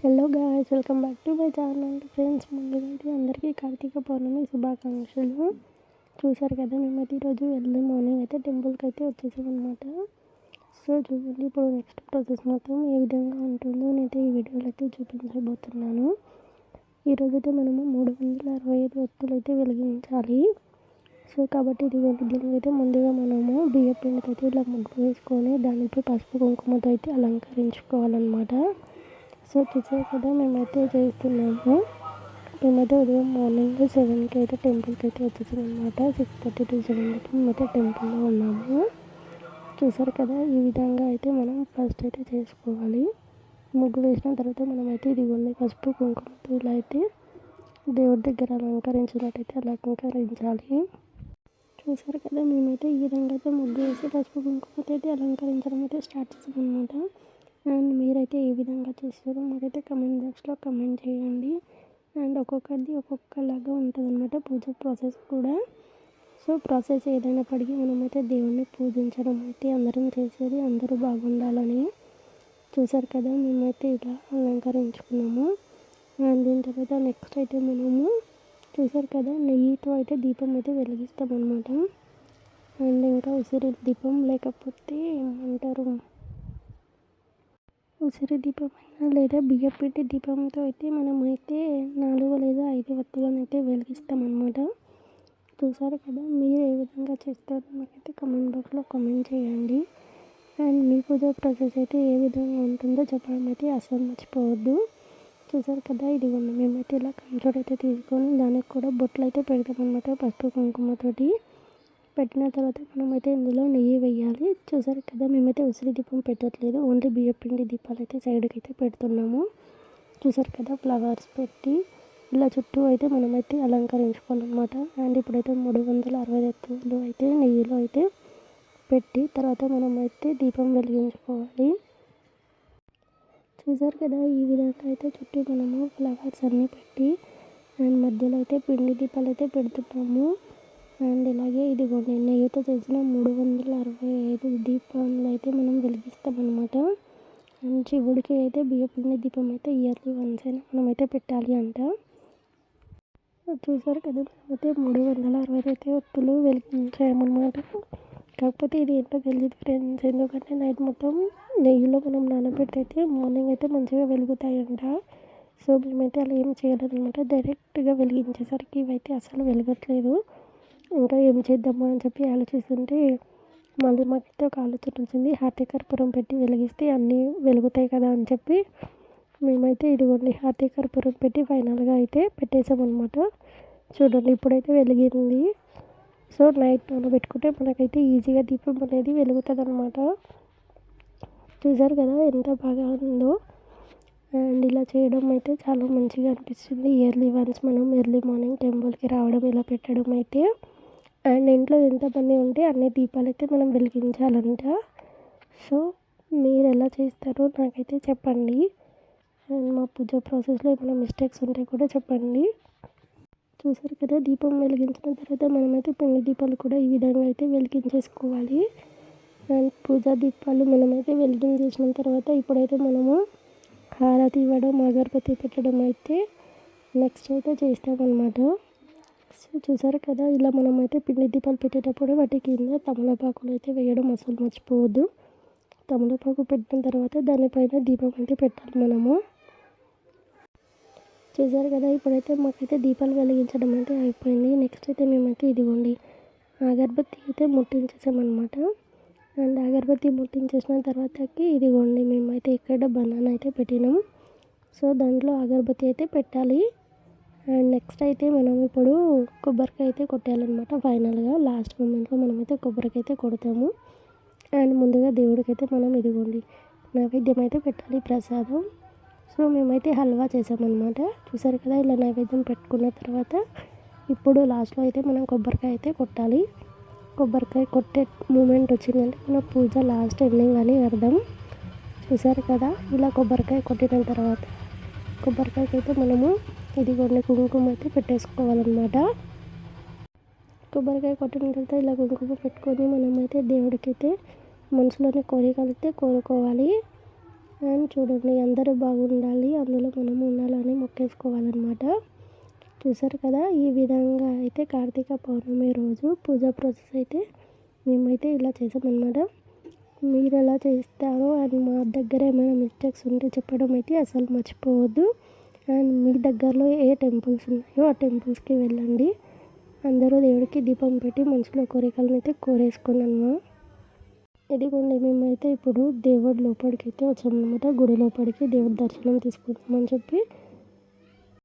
Hello guys welcome back to my channel friends ముందుగా అయితే అందరికీ కార్తీక పౌర్ణమి శుభాకాంక్షలు. చూసారు కదా మేమైతే ఈరోజు ఎర్లీ మార్నింగ్ అయితే టెంపుల్కి అయితే వచ్చేసాం అనమాట సో చూడండి ఇప్పుడు నెక్స్ట్ ప్రాసెస్ మొత్తం ఏ విధంగా ఉంటుందో నేనైతే ఈ వీడియోలో అయితే చూపించబోతున్నాను. ఈరోజు అయితే మనము మూడు వందల అరవై ఐదు ఒత్తులు అయితే వెలిగించాలి. సో కాబట్టి ఇది దీనికి అయితే ముందుగా మనము బియ్య పిండితో అయితే ఇలా ముగ్గు వేసుకొని దానిపై పసుపు కుంకుమతో అయితే అలంకరించుకోవాలన్నమాట. సో చూసారు కదా మేమైతే చేస్తున్నాము. మేమైతే ఉదయం మార్నింగ్ సెవెన్కి అయితే టెంపుల్కి అయితే వచ్చేసాం అనమాట సిక్స్ థర్టీ టు సెవెన్కి మేమైతే టెంపుల్లో ఉన్నాము. చూసారు కదా ఈ విధంగా అయితే మనం ఫస్ట్ అయితే చేసుకోవాలి. ముగ్గు వేసిన తర్వాత మనమైతే ఇదిగోండి పసుపు కుంకుమతో ఇలా అయితే దేవుడి దగ్గర అలంకరించినట్టయితే అలంకరించాలి. చూసారు కదా మేమైతే ఈ విధంగా అయితే ముగ్గు వేసి పసుపు కుంకుమతో అయితే అలంకరించడం అయితే స్టార్ట్ చేసాం అనమాట అండ్ మీరైతే ఏ విధంగా చేస్తారో మాకైతే కమెంట్ బాక్స్లో కమెంట్ చేయండి. అండ్ ఒక్కొక్కరిది ఒక్కొక్కలాగా ఉంటుంది అనమాట పూజ ప్రాసెస్ కూడా. సో ప్రాసెస్ ఏదైనప్పటికీ మనమైతే దేవుణ్ణి పూజించడం అయితే అందరం చేసేది అందరూ బాగుండాలని చూసారు కదా మేమైతే ఇలా అలంకరించుకున్నాము. అండ్ దీని తర్వాత నెక్స్ట్ అయితే మనము చూసారు కదా నెయ్యితో అయితే దీపం అయితే వెలిగిస్తామన్నమాట. అండ్ ఇంకా ఉసిరి దీపం లేకపోతే ఏమంటారు? ఉసిరి దీపం అయినా లేదా బియ్యపిండి దీపంతో అయితే మనం అయితే నాలుగు లేదా ఐదు వత్తులను అయితే వెలిగిస్తామన్నమాట. చూసారు కదా మీరు ఏ విధంగా చేస్తారో నాకైతే కమెంట్ బాక్స్లో కమెంట్ చేయండి. అండ్ మీ పూజ ప్రాసెస్ అయితే ఏ విధంగా ఉంటుందో చెప్పడం అయితే అసలు మర్చిపోవద్దు. చూసారు కదా ఇది ఉంది మేమైతే ఇలా కంట్రోల్ అయితే తీసుకొని దానికి కూడా బొట్లు అయితే పెడతామన్నమాట పసుపు కుంకుమతోటి. పెట్టిన తర్వాత మనమైతే ఇందులో నెయ్యి వేయాలి. చూసారు కదా మేమైతే ఉసిరి దీపం పెట్టట్లేదు. ఓన్లీ బియ్యపిండి దీపాలు అయితే సైడ్కి అయితే పెడుతున్నాము. చూసారు కదా ఫ్లవర్స్ పెట్టి ఇలా చుట్టూ అయితే మనమైతే అలంకరించుకోవాలన్నమాట. అండ్ ఇప్పుడైతే మూడు వందల అరవై ఎత్తులు అయితే నెయ్యిలో అయితే పెట్టి తర్వాత మనమైతే దీపం వెలిగించుకోవాలి. చూసారు కదా ఈ విధంగా అయితే చుట్టూ మనము ఫ్లవర్స్ అన్నీ పెట్టి అండ్ మధ్యలో అయితే పిండి దీపాలు అయితే పెడుతున్నాము. అండ్ ఇలాగే ఇదిగోండి నెయ్యితో చేసిన మూడు వందల అరవై ఐదు దీపాలు అయితే మనం వెలిగిస్తామన్నమాట. అండ్ శివుడికి అయితే బియ్యపుణ్య దీపం అయితే ఇయర్లీ వన్స్ అయినా మనమైతే పెట్టాలి అంట. చూసారు కదా మనమైతే మూడు వందల అరవై అయితే ఒత్తులు వెలిగించామన్నమాట. కాకపోతే ఇది ఏంటో తెలియదు ఫ్రెండ్స్ ఎందుకంటే నైట్ మొత్తం నెయ్యిలో మనం నానబెట్టి అయితే మార్నింగ్ అయితే మంచిగా వెలుగుతాయంట. సో మేమైతే అలా ఏం చేయలేదన్నమాట. డైరెక్ట్గా వెలిగించేసరికి ఇవైతే అసలు వెలగట్లేదు. ఇంకా ఏం చేద్దామా అని చెప్పి ఆలోచిస్తుంటే మళ్ళీ మాకైతే ఒక ఆలోచన వచ్చింది. హార్తి కర్పూరం పెట్టి వెలిగిస్తే అన్నీ వెలుగుతాయి కదా అని చెప్పి మేమైతే ఇదిగోండి హార్తి కర్పూరం పెట్టి ఫైనల్గా అయితే పెట్టేసామన్నమాట చూడండి ఇప్పుడైతే వెలిగింది. సో నైట్ పెట్టుకుంటే మనకైతే ఈజీగా దీపం అనేది వెలుగుతుంది అనమాట చూసారు కదా ఎంత బాగా ఉందో. అండ్ ఇలా చేయడం అయితే చాలా మంచిగా అనిపిస్తుంది. ఇయర్లీ వన్స్ మనం ఎర్లీ మార్నింగ్ టెంపుల్కి రావడం ఇలా పెట్టడం అయితే. అండ్ ఇంట్లో ఎంతమంది ఉంటే అన్ని దీపాలు అయితే మనం వెలిగించాలంట. సో మీరు ఎలా చేస్తారో నాకైతే చెప్పండి. అండ్ మా పూజ ప్రాసెస్లో ఏమైనా మిస్టేక్స్ ఉంటే కూడా చెప్పండి. చూసారు కదా దీపం వెలిగించిన తర్వాత మనమైతే పిండి దీపాలు కూడా ఈ విధంగా అయితే వెలిగించేసుకోవాలి. అండ్ పూజా దీపాలు మనమైతే వెలిగించేసిన తర్వాత ఇప్పుడైతే మనము హారతి ఇవ్వడం అగరబత్తి పెట్టడం అయితే నెక్స్ట్ అయితే చేస్తామన్నమాట. సో చూసారు కదా. ఇలా మనమైతే పిండి దీపాలు పెట్టేటప్పుడు వాటి కింద తమలపాకులు అయితే వేయడం అసలు మర్చిపోవద్దు. తమలపాకు పెట్టిన తర్వాత దానిపైన దీపం అయితే పెట్టాలి మనము. చూసారు కదా ఇప్పుడైతే మాకైతే దీపాలు వెలిగించడం అయితే అయిపోయింది. నెక్స్ట్ అయితే మేమైతే ఇదిగోండి అగరబత్తి అయితే ముట్టించేసామన్నమాట. అండ్ అగరబత్తి ముట్టించేసిన తర్వాతకి ఇదిగోండి మేమైతే ఇక్కడ బనానా అయితే పెట్టినాం. సో దాంట్లో అగరబత్తి అయితే పెట్టాలి. అండ్ నెక్స్ట్ అయితే మనం ఇప్పుడు కొబ్బరికాయ అయితే కొట్టాలన్నమాట ఫైనల్గా లాస్ట్ మూమెంట్లో మనమైతే కొబ్బరికాయ అయితే కొడతాము. అండ్ ముందుగా దేవుడికి అయితే మనం ఇదిగోండి నైవేద్యం అయితే పెట్టాలి ప్రసాదం. సో మేమైతే హల్వా చేసామన్నమాట. చూసారు కదా ఇలా నైవేద్యం పెట్టుకున్న తర్వాత ఇప్పుడు లాస్ట్లో అయితే మనం కొబ్బరికాయ అయితే కొట్టాలి. కొబ్బరికాయ కొట్టే మూమెంట్ వచ్చిందంటే మన పూజ లాస్ట్ ఎండింగ్ అని అర్థం. చూసారు కదా ఇలా కొబ్బరికాయ కొట్టిన తర్వాత కొబ్బరికాయకి అయితే మనము ఇదిగోండి కుంకుమ అయితే పెట్టేసుకోవాలన్నమాట. కొబ్బరికాయ కొట్టిన తర్వాత ఇలా కుంకుమ పెట్టుకొని మనమైతే దేవుడికి అయితే మనసులోని కోరికలు అయితే కోరుకోవాలి. అండ్ చూడండి అందరూ బాగుండాలి అందులో మనం ఉండాలని మొక్కేసుకోవాలన్నమాట. చూసారు కదా ఈ విధంగా అయితే కార్తీక పౌర్ణమి రోజు పూజ ప్రాసెస్ అయితే మేమైతే ఇలా చేసామన్నమాట. మీరు ఎలా చేస్తారో అండ్ మా దగ్గర ఏమైనా మిస్టేక్స్ ఉంటే చెప్పడం అయితే అసలు మర్చిపోవద్దు. అండ్ మీ దగ్గరలో ఏ టెంపుల్స్ ఉన్నాయో ఆ టెంపుల్స్కి వెళ్ళండి. అందరూ దేవుడికి దీపం పెట్టి మనసులో కోరికలను అయితే కోరేసుకున్నాను. ఇదిగోండి మేమైతే ఇప్పుడు దేవుడి లోపలికి అయితే వచ్చామన్నమాట. గుడి లోపలికి దేవుడి దర్శనం తీసుకుందామని చెప్పి